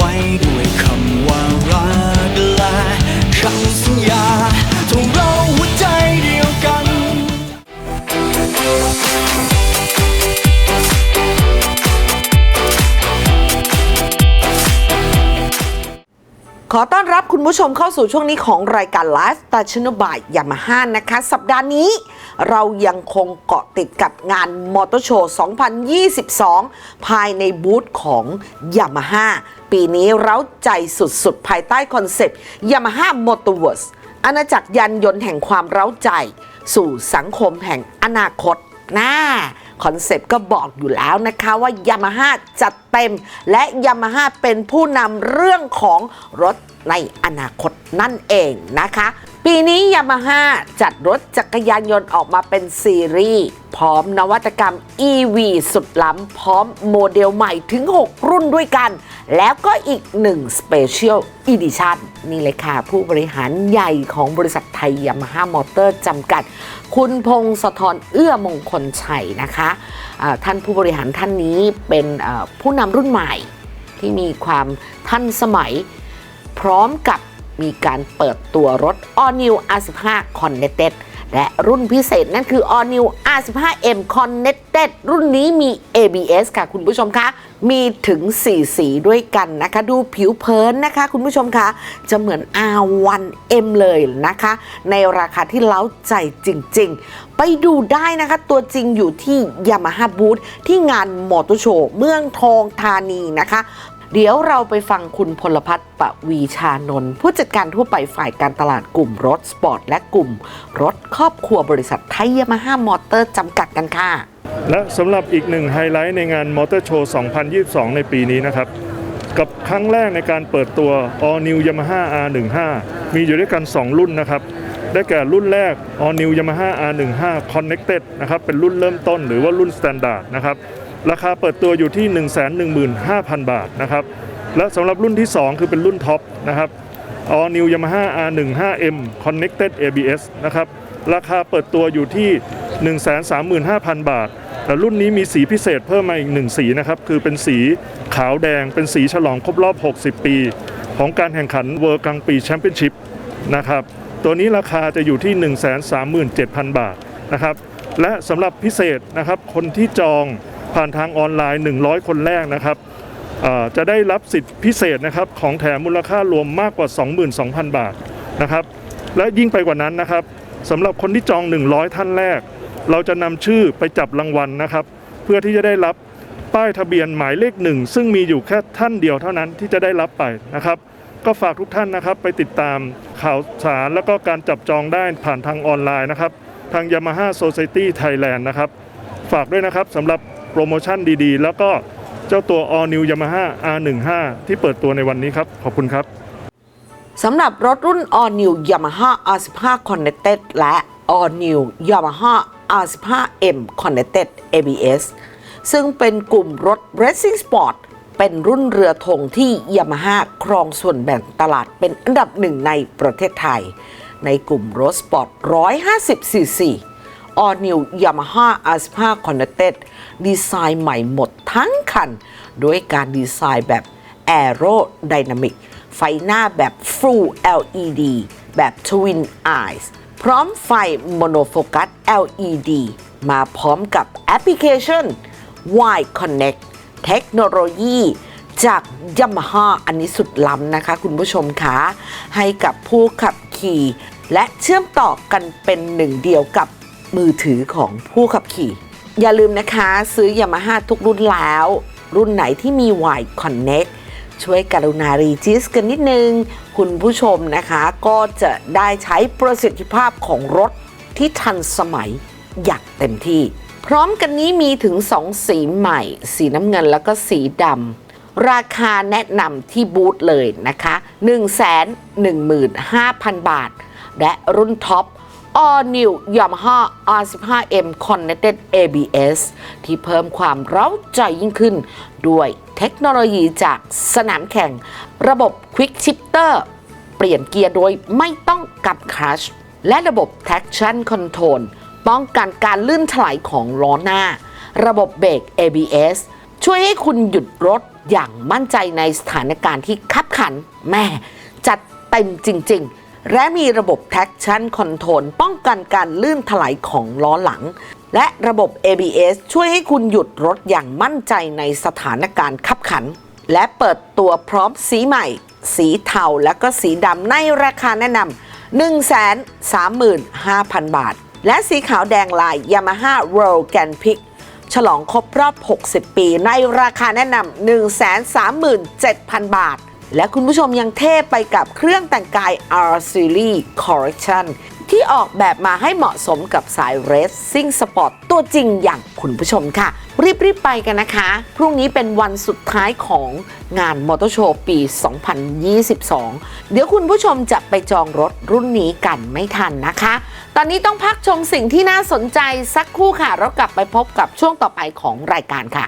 ไว้ด้วยคำว่ารัก ขอต้อนรับคุณผู้ชมเข้าสู่ช่วงนี้ของรายการไลฟ์ตัชนบายยามาฮ่านะคะ สัปดาห์นี้เรายังคงเกาะติดกับงานมอเตอร์โชว์ 2022 ภายในบูธของยามาฮ่าปีนี้เร้าใจสุดๆ ภายใต้คอนเซปต์ยามาฮ่ามอเตอร์เวิร์สอาณาจักรยานยนต์แห่งความเร้าใจ สู่สังคมแห่งอนาคต น่าคอนเซปต์ก็บอกอยู่แล้วนะคะว่ายามาฮ่าจัดเต็ม และยามาฮ่าเป็นผู้นำเรื่องของรถในอนาคตนั่นเองนะคะ ปีนี้ยามาฮ่าจัดรถจักรยานยนต์ออกมาเป็นซีรีส์พร้อมนวัตกรรม EV สุดล้ำ พร้อมโมเดลใหม่ถึง 6 รุ่นด้วยกัน แล้วก็อีกหนึ่ง Special Edition นี่เลยค่ะ ผู้บริหารใหญ่ของบริษัทไทยยามาฮ่ามอเตอร์จำกัด คุณพงศธรเอื้อมงคลชัยนะคะอ่าท่านผู้บริหารท่านนี้เป็นผู้นำรุ่นใหม่ที่มีความทันสมัย พร้อมกับ มีการเปิดตัวรถ All New R15 Connected และรุ่นพิเศษนั่นคือ All New R15M Connected รุ่นนี้มี ABS ค่ะคุณผู้ชมคะ มีถึง 4 สีด้วยกันนะคะ ดูผิวเผินนะคะ คุณผู้ชมคะ จะเหมือน R1M เลยนะคะ ในราคาที่เล้าใจจริง ๆ ไปดูได้นะคะ ตัวจริงอยู่ที่ Yamaha Booth ที่งานมอเตอร์โชว์เมืองทองธานีนะคะ เดี๋ยวเราไปฟังคุณพลพัฒน์ปวีชานนท์ผู้จัดการทั่วไปฝ่ายการตลาดกลุ่มรถสปอร์ตและกลุ่ม รถครอบครัวบริษัทไทยยามาฮ่ามอเตอร์จำกัดกันค่ะ และสำหรับอีกหนึ่งไฮไลท์ในงานมอเตอร์โชว์ 2022 ในปีนี้นะครับ กับครั้งแรกในการเปิดตัว All New Yamaha R15 มีอยู่ด้วยกัน 2 รุ่นนะครับได้แก่รุ่นแรก All New Yamaha R15 Connected นะครับเป็นรุ่นเริ่มต้นหรือว่ารุ่น Standard นะครับ ราคาเปิดตัวอยู่ที่ 115,000 บาทนะครับ และสำหรับรุ่นที่ 2 คือเป็นรุ่นท็อปนะครับ All New Yamaha R15M Connected ABS นะครับ ราคาเปิดตัวอยู่ที่ 135,000 บาท แต่รุ่นนี้มีสีพิเศษเพิ่มมาอีกหนึ่งสีนะครับ คือเป็นสีขาวแดง เป็นสีฉลองครบรอบ 60 ปี ของการแข่งขันเวอร์กังปีแชมเปี้ยนชิพนะครับ ตัวนี้ราคาจะอยู่ที่ 137,000 บาทนะครับ และสำหรับพิเศษนะครับ คนที่จอง ผ่านทางออนไลน์ 100 คนแรกนะครับจะได้รับสิทธิพิเศษนะครับของแถมมูลค่ารวมมากกว่า 22,000 บาทนะครับและยิ่งไปกว่านั้นนะครับสำหรับคนที่จอง 100 ท่านแรก เราจะนำชื่อไปจับรางวัลนะครับ เพื่อที่จะได้รับป้ายทะเบียนหมายเลขหนึ่งซึ่งมีอยู่แค่ท่านเดียวเท่านั้นที่จะได้รับไปนะครับ ก็ฝากทุกท่านนะครับไปติดตามข่าวสารแล้วก็การจับจองได้ผ่านทางออนไลน์นะครับ ทาง Yamaha Society Thailand นะครับ ฝากด้วยนะครับสำหรับ โปรโมชั่นดีๆ แล้วก็เจ้าตัว All New Yamaha R15 ที่เปิดตัวในวันนี้ครับ ขอบคุณครับสำหรับรถรุ่น All New Yamaha R15 Connected และ All New Yamaha R15M Connected ABS ซึ่งเป็นกลุ่มรถ Racing Sport เป็นรุ่นเรือธงที่ Yamaha ครองส่วนแบ่งตลาดเป็นอันดับหนึ่งในประเทศไทย ในกลุ่มรถสปอร์ต 150cc All New Yamaha R15 Connected ดีไซน์ใหม่หมดทั้งคัน ด้วยการดีไซน์แบบ Aerodynamic ไฟหน้าแบบ Full LED แบบ Twin Eyes พร้อมไฟ Monofocus LED มาพร้อมกับแอปพลิเคชัน Y Connect เทคโนโลยีจาก Yamaha อันนี้สุดล้ำนะคะ คุณผู้ชมคะให้กับผู้ขับขี่ และเชื่อมต่อกันเป็นหนึ่งเดียวกับ มือถือของผู้ขับขี่ อย่าลืมนะคะ ซื้อ Yamaha ทุกรุ่นแล้ว รุ่นไหนที่มี Y Connect ช่วยกรุณารีจิสกันนิดนึง คุณผู้ชมนะคะก็จะได้ใช้ประสิทธิภาพของรถที่ทันสมัยอย่างเต็มที่ พร้อมกันนี้มีถึง 2 สีใหม่ สีน้ำเงินแล้วก็สีดำราคาแนะนำที่บูธเลยนะคะ 115,000 บาท และรุ่นท็อป All New Yamaha R15M Connected ABS ที่เพิ่มความเร้าใจยิ่งขึ้น ด้วยเทคโนโลยีจากสนามแข่ง ระบบ Quick Shifter เปลี่ยนเกียร์โดยไม่ต้องกับคลัชและระบบ Traction Control ป้องกันการลื่นถลายของล้อหน้า ระบบเบรก ABS ช่วยให้คุณหยุดรถอย่างมั่นใจในสถานการณ์ที่คับขัน แม่ จัดเต็มจริง ๆ และมีระบบ traction control ป้องกันการลื่นถลายของล้อหลัง และระบบ ABS ช่วยให้คุณหยุดรถอย่างมั่นใจในสถานการณ์คับขัน และเปิดตัวพร้อมสีใหม่ สีเทาและก็สีดำในราคาแนะนำ135,000 บาท และสีขาวแดงลาย Yamaha Roll Gan p i c ฉลองครบรอบ 60 ปี ในราคาแนะนำ137,000 บาท และคุณผู้ชมยังเท่ไปกับเครื่องแต่งกาย R Series Collection ที่ออกแบบมาให้เหมาะสมกับสายเรสซิ่งสปอร์ตตัวจริงอย่างคุณผู้ชมค่ะ รีบ ๆ ไปกันนะคะ พรุ่งนี้เป็นวันสุดท้ายของงานมอเตอร์โชว์ปี 2022 เดี๋ยวคุณผู้ชมจะไปจองรถรุ่นนี้กันไม่ทันนะคะ ตอนนี้ต้องพักชมสิ่งที่น่าสนใจสักครู่ค่ะแล้วกลับไปพบกับช่วงต่อไปของรายการค่ะ